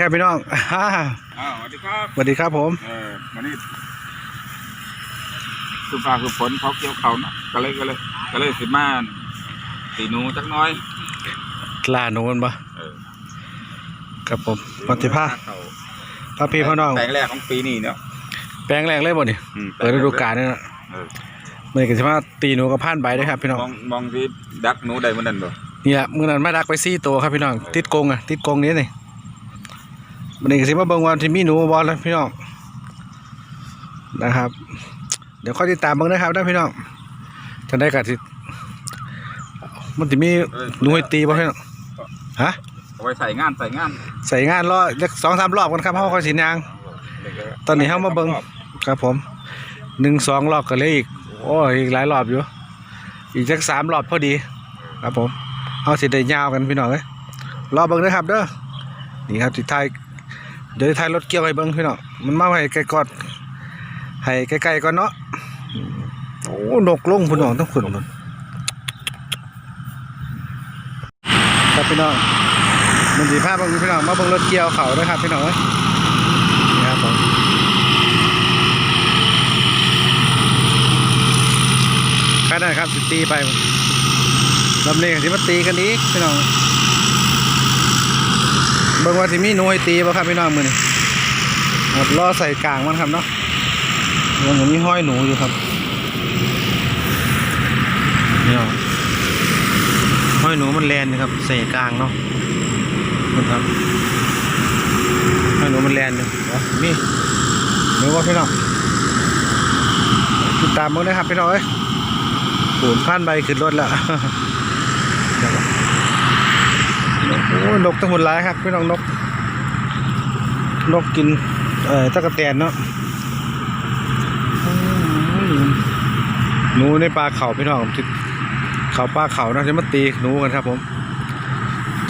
ครับพี่น้องอ่าอ้าวสวัสดีครับสวัสดีครับผม เออวันนี้คือฟ้าคือฝนเขาเกี่ยวเขาเนาะก็เลยก็เลยก็เลยสิมาตีหนูจักหน้อยลาโนนปะเออครับผมปฏิภาเขาพระพี่พ่อน้อง แปลงแรกของปีนี้เนาะ แปลงแรกเลยบ่นี่อืม เปิดฤดูกาลนี่นะเออมันก็จะมาตีหนูกับผ่านใบได้ครับพี่น้อง มองมองที่ดักหนูได้มันนั่นบ่นี่แหละมื่อนั้นมาดักไปซี่ตัวครับพี่น้อง ติดกรงอะติดกรงนี้นี่ มันนี่ก็สิมาเบิ่งวันที่มีหนูบอลแล้วพี่น้องนะครับ เดี๋ยวค่อยติดตามเบิ่งนะครับได้อพี่น้องจะได้กัดสิมันจะมีหนูให้ตีบ่พี่น้องฮะเอาไว้ใส่งานใส่งานใส่งานรอจักสองสามรอบกันครับเฮาค่อยสิยางตอนนี้เฮามาเบิ่งครับผมหนึ่งสองรอบก็เหลยอีก โอ้ยอีกหลายรอบอยู่ อีกจักสามรอบพอดี ครับผมเอาสิได้ยาวกันพี่น้องเอ้ยรอเบิ่งเด้อครับเด้อนี่ครับสิถ่าย เดี๋ยวสิถ่ายรถเกี่ยวให้เบิ่งพี่น้องมันมาให้ไกลก่อนให้ใกลๆก่อนเนาะโอ้นกลงพี่น้องต้องขุนมันครับพี่น้องมันสีภาพบางพี่น้องมาเบิ่งรถเกี่ยวเขาด้อครับพี่น้องเอ้ยนี่ครับผมแค่นั้นครับสิตีไปลำเลียงสิมาตีกันอีกพี่น้อง เบิ่งว่าสิมีหน่วยตีบ่ครับพี่น้องมือนี้ครับรอใส่กลางมันครับเนาะมันก็มีห้อยหนูอยู่ครับนี่เนาะห้อยหนูมันแลนนะครับใส่กลางเนาะนะครับห้อยหนูมันแลนอยู่เอามีหนูว่าพี่น้องติดตามมึงนะครับพี่น้องเอ้ยปูนพันใบขึ้นรถแล้ว โอ้ยนกตั้งหมดหลายครับพี่น้องนก นกกิน เอ่อตะกะแตนเนาะอืมหนูในปลาเขาพี่น้องที่เขาปลาเขานะจะมาตีหนูกันครับผม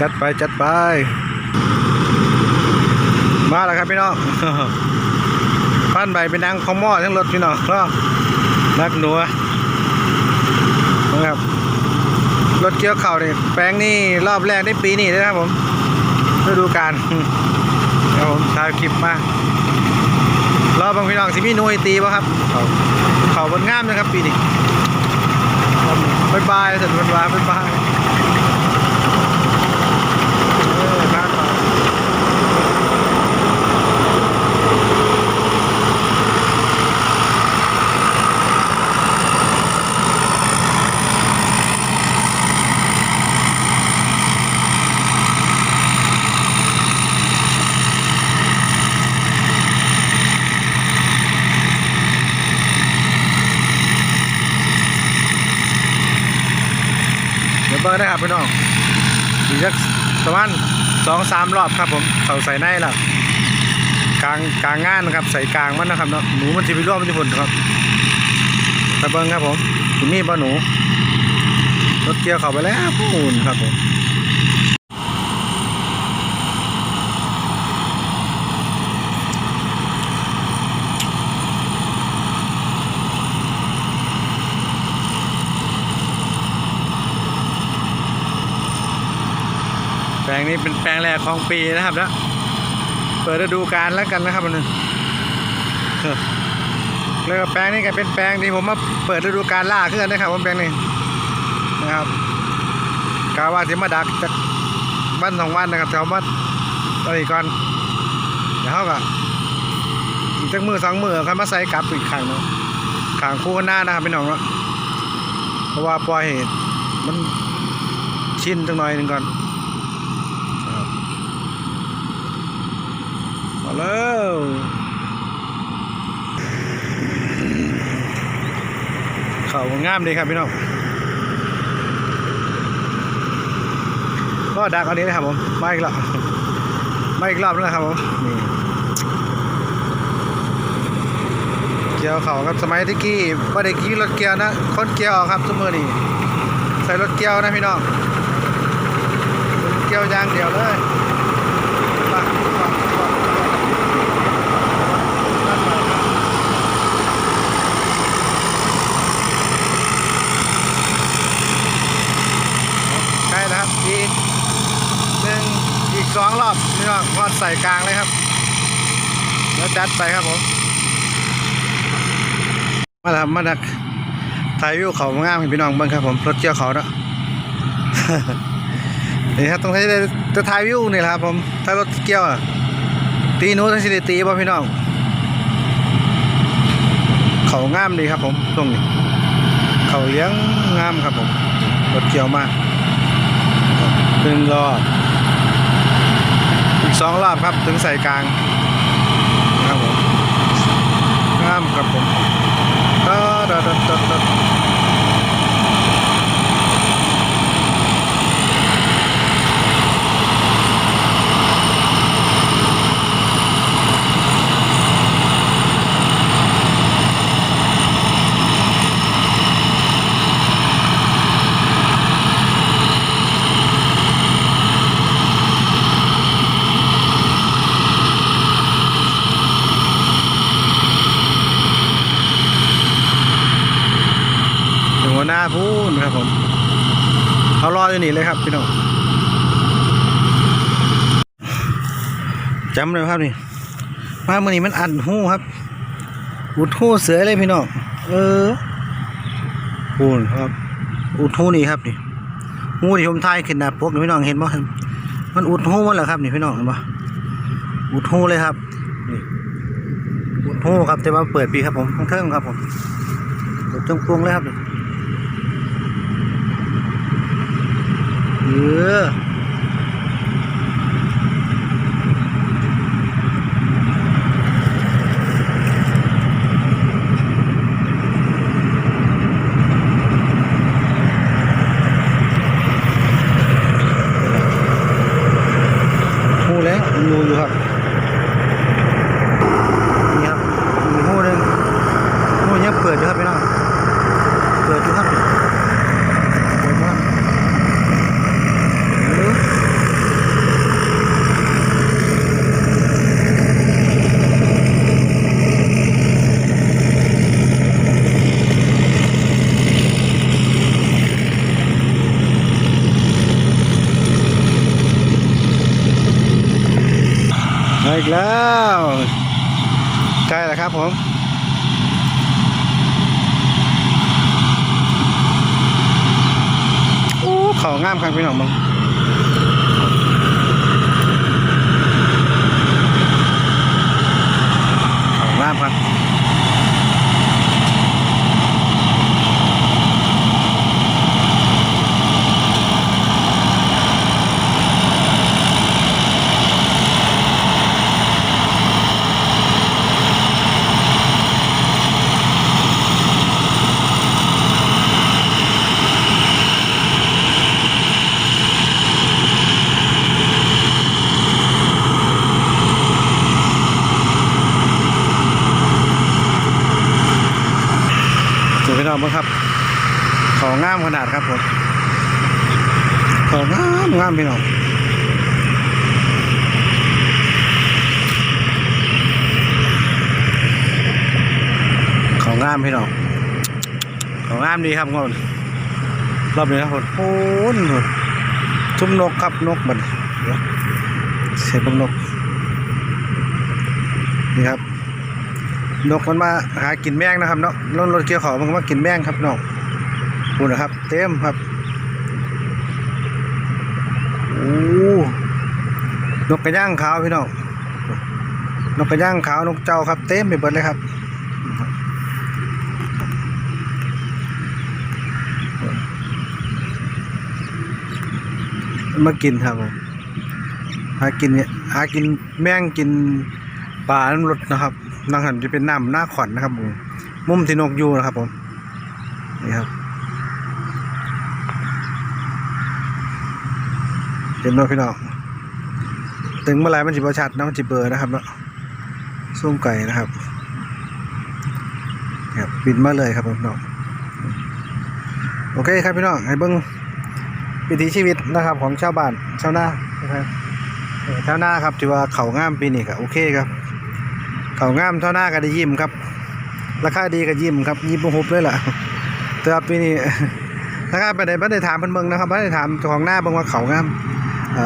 จัดไปจัดไป มาแล้วครับพี่น้องพันใบเป็นนางของหม้อทั้งรถพี่น้องก็นักหนูอะนะครับ รถเกี่ยวเข่าวนี่แปลงนี่รอบแรกในปีนี้เลยนะครับผมฤดูกาลครับผมถ่ายคลิปมารอบบางพี่น้องสิมีหน่วยตีป่ะครับ เขาเขาบนงามนะครับปีนี้ครับบ๊ายบายสันวันวาบ๊ายบายเออครับ เบอร์นะครับพี่น้องอีกสักประมาณสองสามรอบครับผมเขาใส่ในแล้วกลางกลางงานนะครับใส่กลางมันนะครับเนาะหนูมันจะไปร่วมมันจะผลครับตะเบิงครับผมที่มีบ่หนูรถเกี่ยวเข้าไปแล้วปูนครับผม งนี้เป็นแปลงแรกของปีนะครับนะเปิดฤดูกาลแล้วกันนะครับมันนึงแล้วก็แปลงนี้ก็เป็นแปลงที่ผมมาเปิดฤดูกาลล่าขึ้นนะครับผมแปลงนี้นะครับกาว่าที่มาดักจากวันสองวันนะครับแถวมาตอนนี้ก่อนเดี๋ยวเขาก็อีกจักมือสองมือเขามาใส่กลับอีกครั้งหนึงขางคู่กันหน้านะครับพี่น้องเนาะเพราะว่าปล่อยเหตุมันชินจังหน่อยหนึ่งก่อน ครับมา แล้วเขางามดีครับพี่น้องก็ดักอันนี้นะครับผมมาอีกแล้วมาอีกรอบนึงนะครับผมนี่เกียวเขาครับสมัยที่กี้ว่าได้กี้รถเกียวนะคนเกียวครับทุกมือนี่ใส่รถเกียวนะพี่น้องเกียวยางเดียวเลย ใช่แล้วครับ องรอบนี่ก็พอดใส่กลางเลยครับ แล้วจัดไปครับผมมาแล้วมาดักถ่ายวิวเขางามให้พี่น้องบิ่งครับผมรถเกี่ยวเขาเนาะนี่ครับต้องใช้จะถ่ายวิวนี่แหละครับผมถ้ารถเกี่ยวตีนู้ทั้งสิได้ตีป่พี่น้องเขางามดีครับผมตรงนี้ เขาเลี้ยงงามครับผมรถเกี่ยวมากหนึ่งรอบ สองรอบครับถึงใส่กลางนะครับผมงามครับผมตาดาดาดาดาถึงหัวหน้าพูดครับผมเขาร อยู่นี่เลยครับพี่น้องจำเลยครับนี่มาเมื่อนี้มันอัดหู้ครับอุดหู้เสือเลยพี่น้องเออพูนครับ อุดหู้นี่ครับนี่หูที่ผมทายขึ้นน้าปกพี่น้องเห็นบ่ครับมันอุดหู้มันเหรอครับนี่พี่น้องเห็นบ่อุดหู้เลยครับนี่อุดหู้ครับแต่ว่าเปิดปีครับผมข้างเทิงครับผมเปิดจงปวงเลยครับนี่ เออหูแล้วงูอยู่ครับนี่ครับมีหูหนึ่งหูยังเปิดอยู่ครับพี่น้องเปิดอยู่ครับเปิดอยู่ครับเออมาอีกแล้วใกล้แล้ว ครับผมอู้เขางามครับพี่น้องมึงเขางามครับ น้องมึงครับขางามขนาดครับผมขางามงามพี่น้องขางามพี่น้องขางามดีครับงอนรอบนี้ครับผมโอ้ยทุ่มนกครับนกมันเสียวเสียบนกนี่ครับ นกมันมาหากินแมงนะครับเนาะรถรถเกี่ยวเขามันก็มากินแมงครับน้องดูนะครับ เต็มครับโอ้นกกระย่างขาวพี่น้องนกกระย่างขาวนกเจ้าครับ เต็มไปหมดเลยครับมากินครับผมหากินเนี่ยหากินแมงกินปลาน้ำรถนะครับ นังหันจะเป็นน้ำหน้าขอนนะครับผมมุมที่นกอยู่นะครับผมนี่ครับเห็นไหมพี่น้องถึงเมื่อไรมันจิบประชัดนะมันจิเบอร์นะครับเนาะส้มไก่นะครับครับบินมาเลยครับพี่น้องโอเคครับพี่น้องให้เบิ้งวิถีชีวิตนะครับ ของชาวบ้านชาวนานะครับชาวนาครับที่ว่าเขางามปีนี้ครับโอเคครับ เขางามเท่าหน้าก็ได้ยิ้มครับ ราคาดีก็ยิ้มครับยิ้มหุบเลยล่ะแต่ว่าปีนี้ราคาเป็นไดไม่ได้ถามเพิ่นเบิ่งนะครับไม่ได้ถามของหน้าเบิ่งว่าเขางาม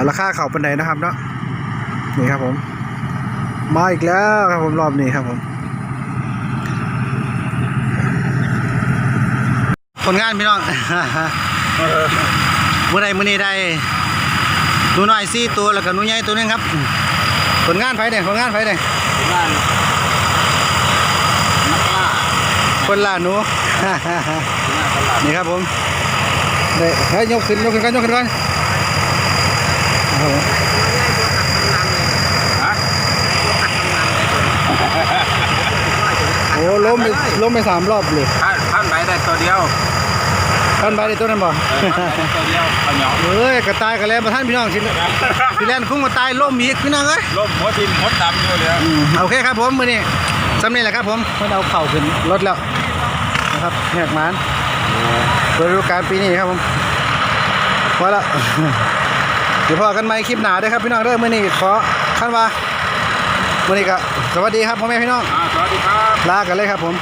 ราคาเขาเป็นไดนะครับเนาะนี่ครับผม มาอีกแล้วครับผมรอบนี้ครับผมผลงานพี่น้องมื่อใดมื่อนี้ได้หนูน้อยสี่ตัวแล้วก็หนูใหญ่ตัวนึงครับ ผลงานไฟเด้ผลงานไฟเด้บ้านนักล่า คนล่าหนูหน้าตลาดนี่ครับผมเด้เฮ้ยยกขึ้นยกขึ้นก่อนยกขึ้นก่อนครับผมฮะโอ้ล้มไปล้มไปสามรอบเลยท่านท่านไหนได้ตัวเดียวท่านไปได้ตัวนั้นบ่เออท่านไหนได้ตัวเดียวเอาเหนียวเอ้ยกระต่ายกระแลมาท่านพี่น้องสิพี่แลนคุ้งมาตายล้มอีกพี่น้องเอ้ยล่มหัวดินมดดำอยู่เลยอืมโอเคครับผมมื้อนี้สำนี้แหละครับผมเพิ่นเอาเข่าขึ้นรถแล้วนะครับแหกหมานเปิดฤดูกาลปีนี้ครับผมพอแล้วเดี๋ยวพอกันใหม่คลิปหน้าเด้อครับพี่น้องเด้อมื้อนี้ขอคันว่ามื้อนี้ก็สวัสดีครับพ่อแม่พี่น้องอ่าสวัสดีครับ ลากันเลยครับผม